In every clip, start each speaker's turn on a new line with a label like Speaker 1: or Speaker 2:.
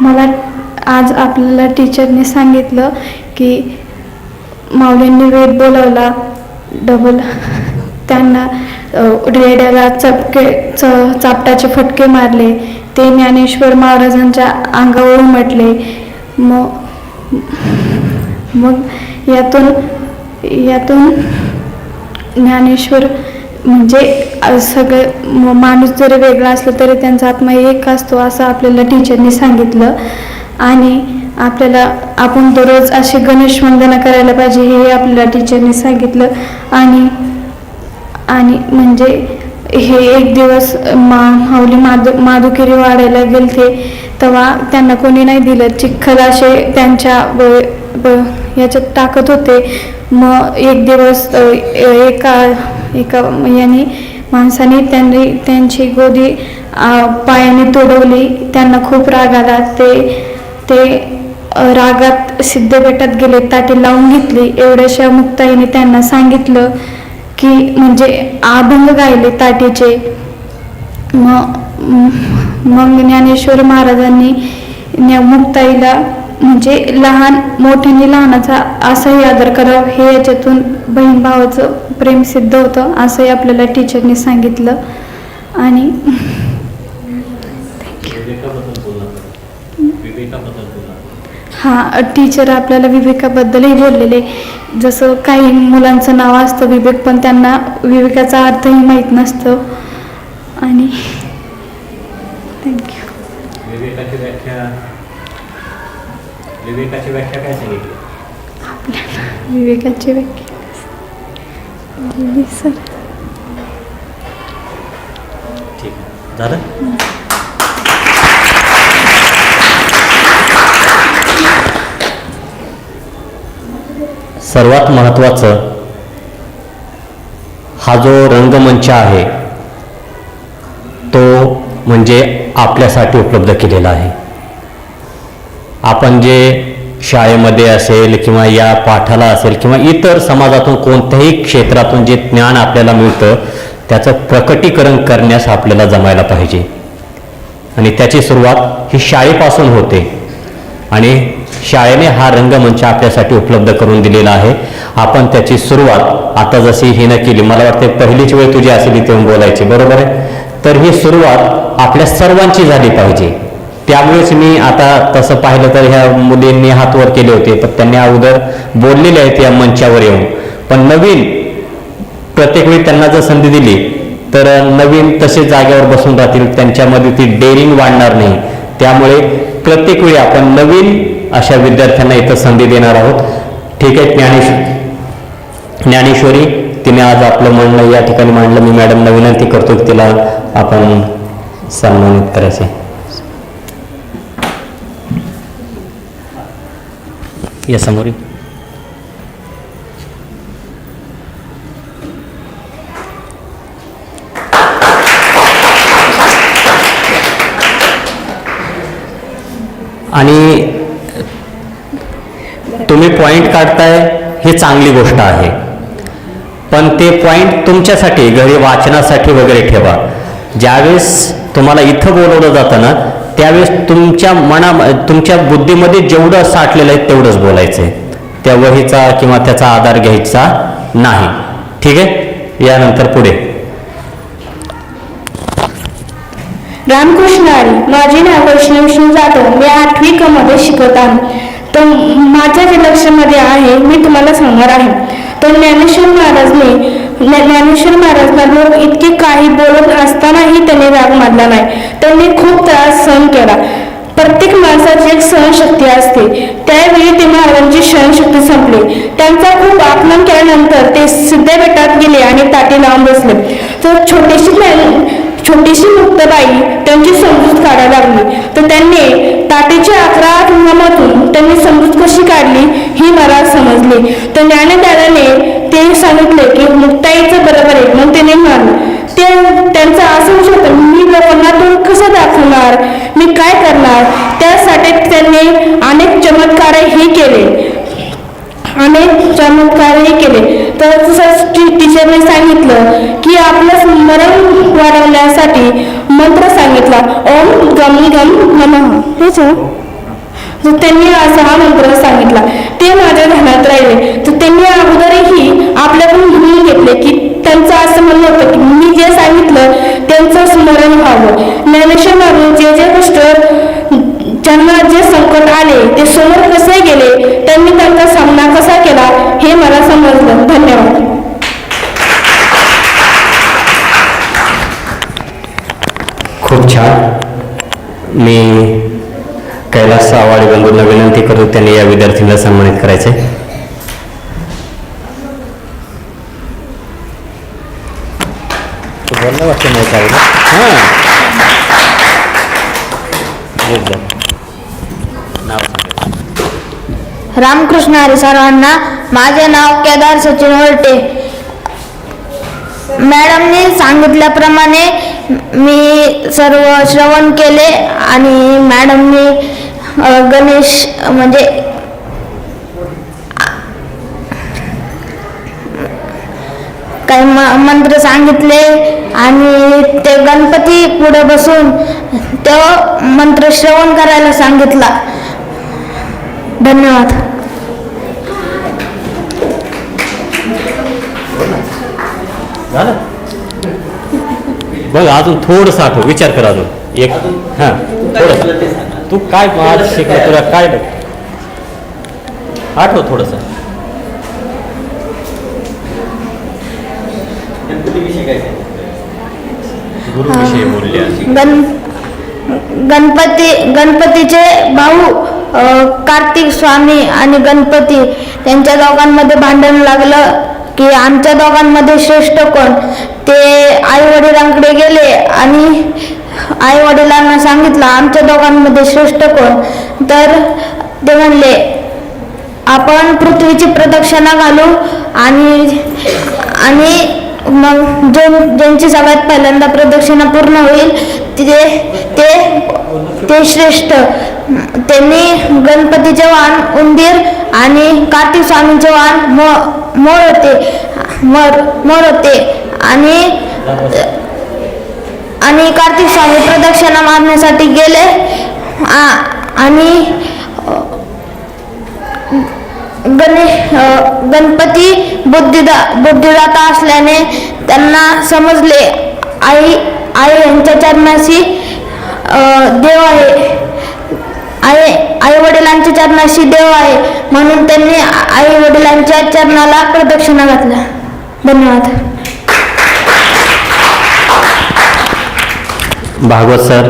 Speaker 1: मला आज आपल्याला टीचरने सांगितलं की माऊलींनी वेद बोलावला डबल त्यांना रेड्याला चपके च चापटाचे फटके मारले. ते ज्ञानेश्वर महाराजांच्या अंगावर उमटले. मग मग यातून यातून ज्ञानेश्वर म्हणजे सगळे माणूस जरी वेगळा असला तरी त्यांचा आत्मा एक असतो असं आपल्याला टीचरनी सांगितलं. आणि आपल्याला आपण दररोज अशी गणेश वंदना करायला पाहिजे हे आपल्याला टीचरनी सांगितलं. आणि आणि म्हणजे हे एक दिवस मा माऊली माधु माधुकिरी वाढायला गेलते तेव्हा त्यांना कोणी नाही दिलं. चिखल असे त्यांच्या याच्यात टाकत होते. मग एक दिवस एका एका याने माणसाने त्यांनी त्यांची गोदी पायाने तोडवली. त्यांना खूप राग आला. ते ते रागात सिद्धपेठात गेले ताटी लावून घेतली. एवढ्याशा मुक्ताईने त्यांना सांगितलं की म्हणजे अभंग गायले ताटीचे. मग मग ज्ञानेश्वर महाराजांनी मुक्ताईला म्हणजे लहान मोठ्याने लहानाचा असाही आदर करावा. हे याच्यातून बहीण भावाचं प्रेम सिद्ध होतं असंही आपल्याला टीचरने सांगितलं. आणि हा टीचर आपल्याला विवेकाबद्दलही बोललेले. जसं काही मुलांचं नाव असतं विवेक पण त्यांना विवेकाचा अर्थही माहीत नसतं. आणि थँक्यू
Speaker 2: विवेकाची व्याख्या विवेकाची व्याख्या काय सांगितली?
Speaker 1: विवेकाची व्याख्या सर.
Speaker 2: ठीक आहे. झालं सर्वात महत्त्वाचं हा जो रंगमंच आहे तो म्हणजे आपल्यासाठी उपलब्ध केलेला आहे. आपण जे शाळेमध्ये असेल किंवा या पाठाला असेल किंवा इतर समाजातून कोणत्याही क्षेत्रातून जे ज्ञान आपल्याला मिळतं त्याचं प्रकटीकरण करण्यास आपल्याला जमायला पाहिजे. आणि त्याची सुरुवात ही शाळेपासून होते. आणि शाळेने हा रंगमंच आपल्यासाठी उपलब्ध करून दिलेला आहे. आपण त्याची सुरुवात आता जशी हिनं केली मला वाटते पहिलीच वेळ तुझी असेल इथे बोलायची बरोबर आहे? तर ही सुरुवात आपल्या सर्वांची झाली पाहिजे. त्यामुळेच मी आता तसं पाहिलं तर ह्या मुलींनी हात वर केले होते पण त्यांनी अगोदर बोललेले आहेत या मंचावर येऊन. पण नवीन प्रत्येक वेळी त्यांना जर संधी दिली तर नवीन तसे जागेवर बसून राहतील त्यांच्यामध्ये ती डेअरिंग वाढणार नाही. त्यामुळे प्रत्येक वेळी आपण नवीन अशा विद्यार्थ्यांना इथं संधी देणार आहोत. ठीक आहे ज्ञानेश्वर ज्ञानेश्वरी तिने आज आपलं म्हणणं या ठिकाणी मांडलं. मी मॅडमला विनंती करतो की तिला आपण सन्मानित करायचे या समोर आणि तुम्ही पॉईंट काढताय ही चांगली गोष्ट आहे. पण ते पॉईंट तुमच्यासाठी घरी वाचनासाठी वगैरे ठेवा. ज्यावेळेस तुम्हाला इथं बोलवलं जातं ना त्यावेळेस तुमच्या मना तुमच्या बुद्धीमध्ये जेवढं साठलेलं आहे तेवढंच बोलायचं आहे त्या वहीचा किंवा त्याचा आधार घ्यायचा नाही. ठीक आहे? यानंतर पुढे.
Speaker 3: रामकृष्ण माझे नाव वैष्णव विष्णू जाधव. मी आठवी क मध्ये शिकत आहे. तर माझ्या जे लक्षामध्ये आहे मी तुम्हाला सांगणार आहे. तर ज्ञानेश्वर महाराजने ज्ञानेश्वर महाराजांवर लोक इतके काही बोलत असतानाही त्यांनी राग मानला नाही. त्यांनी खूप त्रास सहन केला. प्रत्येक माणसाची एक सहनशक्ती असते. त्यावेळी ते महाराजांची सहनशक्ती संपली. त्यांचा खूप आकलन केल्यानंतर ते सिद्धबेटात गेले आणि ताटी लावून बसले. तर छोटीशी छोटीशी मुक्तबाई त्यांची समजूत काढायला लागली. तर त्यांनी ताटीच्या अकरा नियमातून त्यांनी समजूत कशी काढली? त्याने म्हणाल ते त्यांचं असं होऊ शकतं मी लोकांना तो कसं दाखवणार? मी काय करणार? त्यासाठी त्यांनी अनेक चमत्कारही केले. अनेक चमत्कारही केले. तर तसंच टीचरने सांगितलं की आपलं स्मरण वाढवण्यासाठी मंत्र सांगितला ओम गम गम नमः. हेच त्यांनी असा हा मंत्र सांगितला. ते माझ्या ध्यानात राहिले. तर त्यांनी अगोदरही आपल्याकडून लिहून घेतले की व्हावं ज्ञानेश्वर महाराज जे जे गोष्ट ज्यांना जे संकट आले ते समोर कसे गेले त्यांनी त्यांचा सामना कसा केला हे मला समजलं. धन्यवाद.
Speaker 2: खूप छान. मी कैलास आवाडे बंधूंना विनंती करतो त्यांनी या विद्यार्थ्यांना सन्मानित करायचे
Speaker 4: रामकृष्ण हरी सर्वांना माझे नाव केदार सचिन वरटे मॅडमनी सांगितल्याप्रमाणे मी सर्व श्रवण केले आणि मॅडमनी गणेश म्हणजे काही म मंत्र सांगितले आणि ते गणपती पुढे बसून तो मंत्र श्रवण करायला सांगितला. धन्यवाद.
Speaker 2: बघ अजून थोडंसं आठव विचार कर अजून. एक हां थोडं. तू काय आज शिकलं तुला काय आठव थोडंसं. गुरुविषयी बोलले.
Speaker 4: गण गणपती गणपतीचे भाऊ अ, कार्तिक स्वामी आणि गणपती त्यांच्या दोघांमध्ये भांडण लागलं की आमच्या दोघांमध्ये श्रेष्ठ कोण? ते आई वडिलांकडे गेले आणि आई वडिलांना सांगितलं आमच्या दोघांमध्ये श्रेष्ठ कोण? तर ते म्हणले आपण पृथ्वीची प्रदक्षिणा घालू आणि आणि मग जो ज्यांची सगळ्यात पहिल्यांदा प्रदक्षिणा पूर्ण होईल ते ते ते श्रेष्ठ. त्यांनी गणपतीचे वाहन उंदीर आणि कार्तिक स्वामींचे वाहन मो मोर होते मोर मोर होते. आणि आणि कार्तिक स्वामी प्रदक्षिणा मारण्यासाठी गेले. आ- आणि गणेश गणपती बुद्धिदा बुद्धिदाता असल्याने त्यांना समजले. आई आई यांच्या चरणाशी देव आहे. आई आई वडिलांच्या चरणाशी देव आहे. म्हणून त्यांनी आई वडिलांच्या चरणाला प्रदक्षिणा घातल्या. धन्यवाद.
Speaker 2: भागवत सर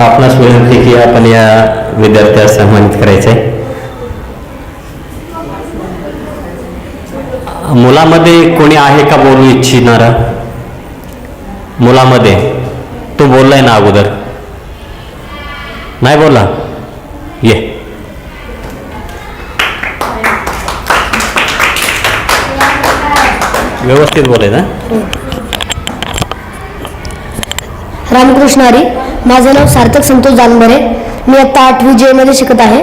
Speaker 2: आपणास विनंती की आपण या विद्यार्थ्यास सन्मानित करायचे मुलामध्ये कोणी आहे का बोलू इच्छिणारा? मुलामध्ये. तो बोललाय ना अगोदर? नाही बोला ये. व्यवस्थित बोलाय ना
Speaker 4: रामकृष्ण हरी. माझं नाव सार्थक संतोष जानबरे. मी आत्ता आठवी जेमध्ये शिकत आहे.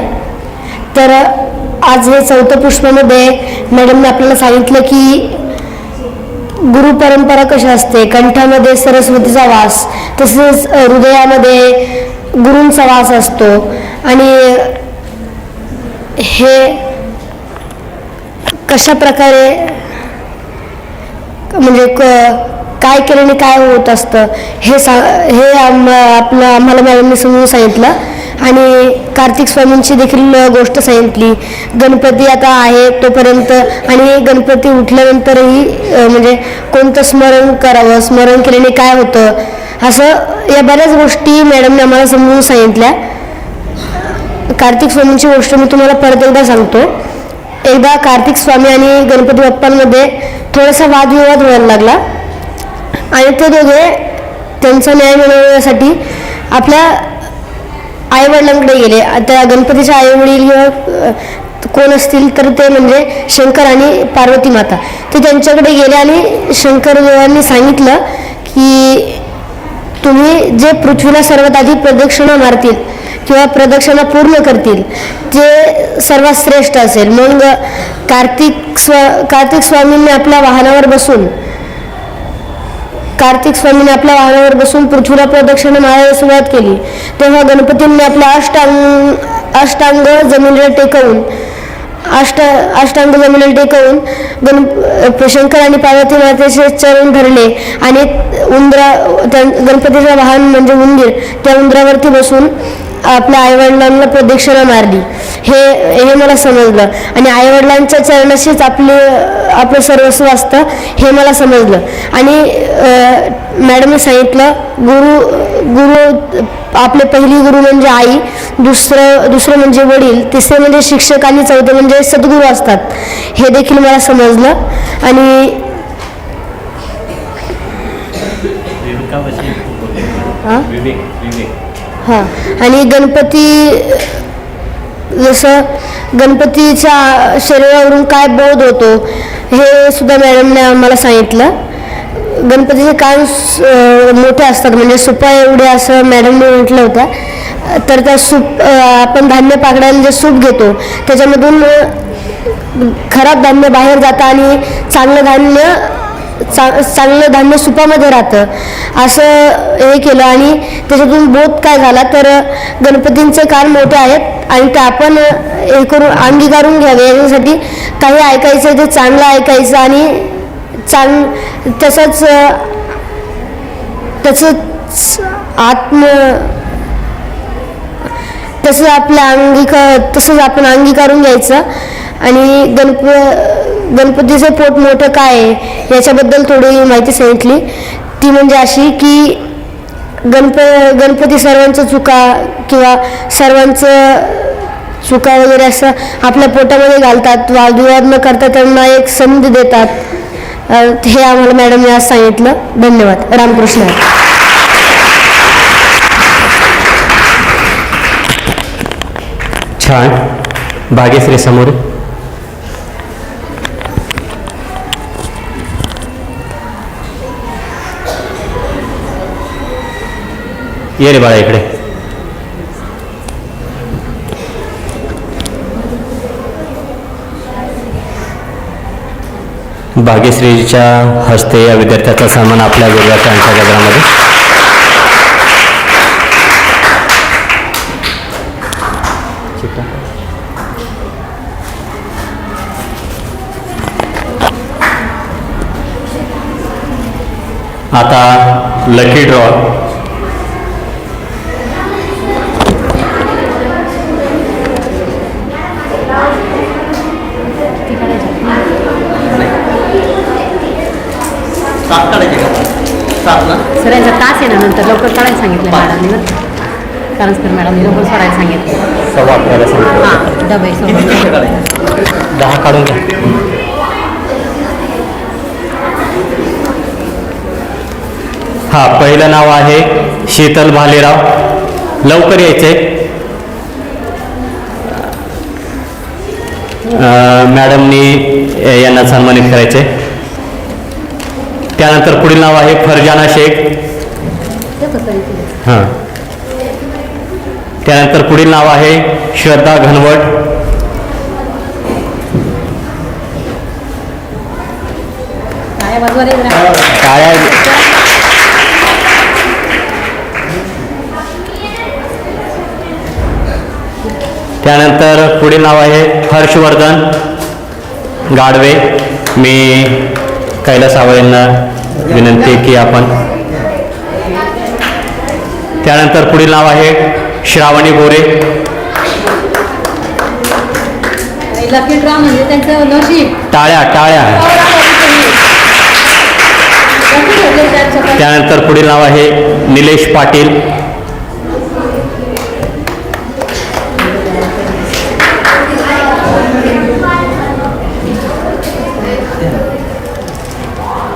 Speaker 4: तर आज हे चौथं पुष्पामध्ये मॅडमने आपल्याला सांगितलं की गुरु परंपरा कशी असते? कंठामध्ये सरस्वतीचा वास तसेच हृदयामध्ये गुरूंचा वास असतो. आणि हे कशा प्रकारे म्हणजे क काय केल्याने काय होत असतं हे सा हे आम आपलं आम्हाला मॅडमने समजून सांगितलं. आणि कार्तिक स्वामींची देखील गोष्ट सांगितली गणपती आता आहे तोपर्यंत आणि गणपती उठल्यानंतरही म्हणजे कोणतं स्मरण करावं स्मरण केल्याने काय होतं असं या बऱ्याच गोष्टी मॅडमने आम्हाला समजून सांगितल्या. कार्तिक स्वामींची गोष्ट मी तुम्हाला परत एकदा सांगतो. एकदा कार्तिक स्वामी आणि गणपती बाप्पांमध्ये थोडासा वादविवाद व्हायला लागला. आणि ते दोघे त्यांचा न्याय मिळवण्यासाठी आपल्या आईवडिलांकडे गेले. आता गणपतीच्या आईवडील किंवा कोण असतील तर ते म्हणजे शंकर आणि पार्वती माता. ते त्यांच्याकडे गेले आणि शंकर देवांनी सांगितलं की तुम्ही जे पृथ्वीला सर्वात आधी प्रदक्षिणा मारतील किंवा प्रदक्षिणा पूर्ण करतील ते सर्वात श्रेष्ठ असेल. मग कार्तिक स्व कार्तिक स्वामींनी आपल्या वाहनावर बसून कार्तिक स्वामीने आपल्या वाहनावर बसून पृथ्वीला प्रदक्षिणा मारायला सुरुवात केली. तेव्हा गणपतींनी आपल्या अष्टांग अष्टांग जमिनीला टेकवून अष्ट अष्टांग जमिनीला टेकवून गण शंकर आणि पार्वती मातेचे चरण धरले आणि उंदरा त्या गणपतीचं वाहन म्हणजे उंदीर त्या उंदरावरती बसून आपल्या आईवडिलांना प्रदक्षिणा मारली. हे हे मला समजलं. आणि आईवडिलांच्या चरणाशीच आपले आपलं सर्वस्व असतं हे मला समजलं. आणि मॅडमने सांगितलं गुरु गुरु आपले पहिली गुरु म्हणजे आई दुसरं दुसरं म्हणजे वडील तिसरं म्हणजे शिक्षक आणि चौथे म्हणजे सद्गुरू असतात. हे देखील मला समजलं. आणि हां? हां. आणि गणपती जसं गणपतीच्या शरीरावरून काय बोध होतो हे सुद्धा मॅडमने आम्हाला सांगितलं. गणपतीचे कान स- मोठे असतात म्हणजे सुपा एवढे असं मॅडमने म्हटलं होतं. तर त्या सूप आपण धान्य पाकडायला जे सूप घेतो त्याच्यामधून खराब धान्य बाहेर जातं आणि चांगलं धान्य चा चांगलं धान्य सुपामध्ये राहतं. असं हे केलं आणि त्याच्यातून बोध काय झाला? तर गणपतींचे कान मोठे आहेत आणि ते आपण हे करून अंगीकारून घ्यावे. याच्यासाठी काही ऐकायचं ते चांगलं ऐकायचं आणि चांग तसंच तसंच आत्म तसं आपल्या अंगीकार तसंच आपण अंगीकारून घ्यायचं. आणि गणप गणपतीचं पोट मोठं काय आहे याच्याबद्दल थोडी माहिती सांगितली. ती म्हणजे अशी की गणप गणपती सर्वांचं चुका किंवा सर्वांचं चुका वगैरे असं आपल्या पोटामध्ये घालतात वादविवाद न करता त्यांना एक संधी देतात. हे आम्हाला मॅडमने आज सांगितलं. धन्यवाद. रामकृष्ण.
Speaker 2: छान. भाग्यश्री समोर. ये रे बाळा इकडे. भाग्यश्रीच्या हस्ते या विद्यार्थ्याचा सन्मान आपल्या विद्यार्थ्यांच्या गजरामध्ये. आता लकी ड्रॉ
Speaker 5: सरांचा तास आहे ना? नंतर लवकर काढायला सांगितलं मॅडमने कारण सर मॅडमने लवकर सोडायला सांगितलं.
Speaker 2: सव्वा अकराला सांगितलं.
Speaker 5: हां डबे
Speaker 2: दहा काढून घ्या. हा पहिलं नाव आहे शीतल भालेराव. लवकर यायचे. मॅडमनी यांना सन्मानित करायचे. त्यानंतर पुढील नाव आहे फरजाना शेख. हां. त्यानंतर पुढील नाव आहे श्रद्धा घनवट. काळ्या त्यानंतर पुढील नाव आहे हर्षवर्धन. गाडवे मी कैलास यांना विनंती की आपण त्यानंतर पुढील नाव आहे श्रावणी गोरे. टाळ्या टाळ्या. त्यानंतर पुढील नाव आहे निलेश पाटील.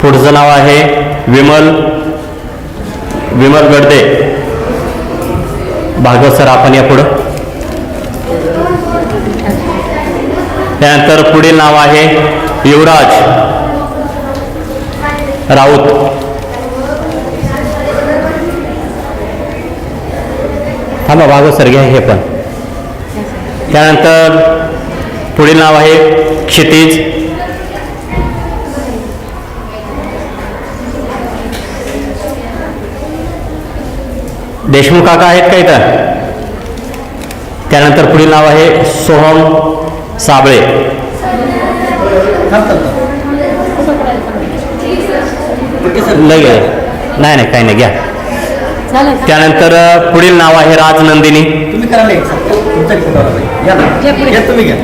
Speaker 2: पुढचं नाव आहे विमल विमल गडदे भागवत सर आपण या पुढं. त्यानंतर पुढील नाव आहे युवराज. राऊत. थांबा भागवत सर घ्या हे पण. त्यानंतर पुढील नाव आहे क्षितिज. देशमुख काका आहेत का इथं? त्यानंतर पुढील नाव आहे सोहम साबळे. लगेच. नाही नाही काही नाही घ्या. त्यानंतर पुढील नाव आहे राजनंदिनी.
Speaker 6: तुम्ही करा नाही तुमच्या फोटोवर या ना. या तुम्ही घ्या.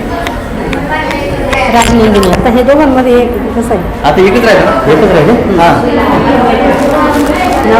Speaker 5: राजनंदिनी. आता हे दोघांमध्ये एक कसं आहे?
Speaker 6: आता एकच राहिलं
Speaker 2: एकच राहिले?
Speaker 6: हां.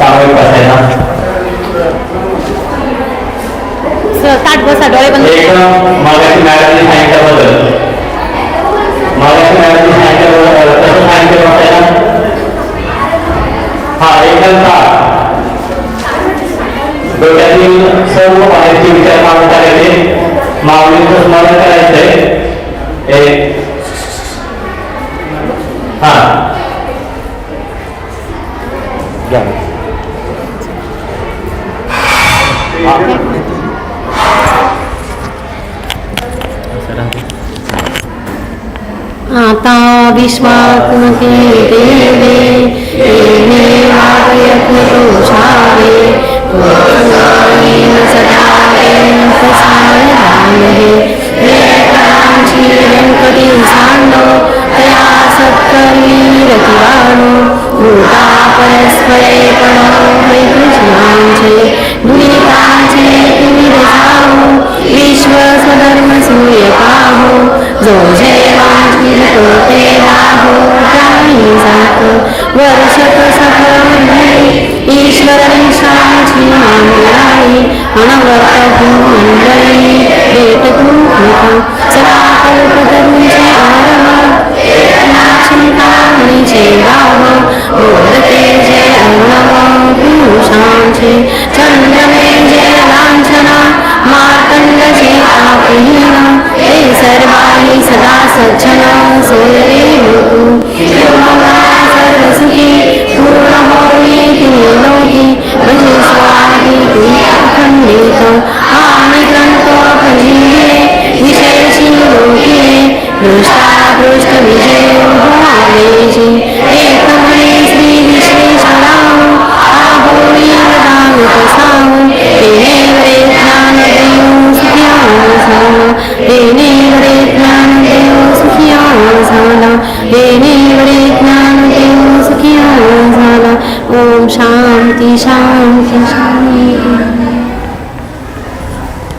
Speaker 2: सामूहिक असायला
Speaker 5: ताट बसा डोळे बंद
Speaker 2: एक मागाशी मॅडमने सांगितल्याबद्दल. मागाशी मॅडमने सांगितल्याबद्दल कसं सांगितलं बसायला. हा एकदम डोक्यातील सर्व बाहेरचे विचार मारून करायचे माऊलींचं स्मरण करायचंय. हा.
Speaker 5: आता विश्वात्मके देवे येणे वागयत्नदोषावे पुरुषायेन सदा प्रसारदानहे वेदांची व्यंकटी सांडो तया सत्कर्मीरतिवाणो भूता परस्परे पणो वैकृष्णांचे दुरितांचे विरसाहो विश्व स्वधर्म सूर्य पाहो जो जयवांची ते लाभो काही जात वर्षक सफल ईश्वर निशाची मांगलाई अनवर्त भूमंडळी भेट तू सदा कल्पतरूचे आरंभ य राम भे जय चन्द्रमे चन्दने लाञ्छना मातण्डे आपणी ते सर्वाणि सदा सज्जना सोदरे सोरे पूर्णभौ लोके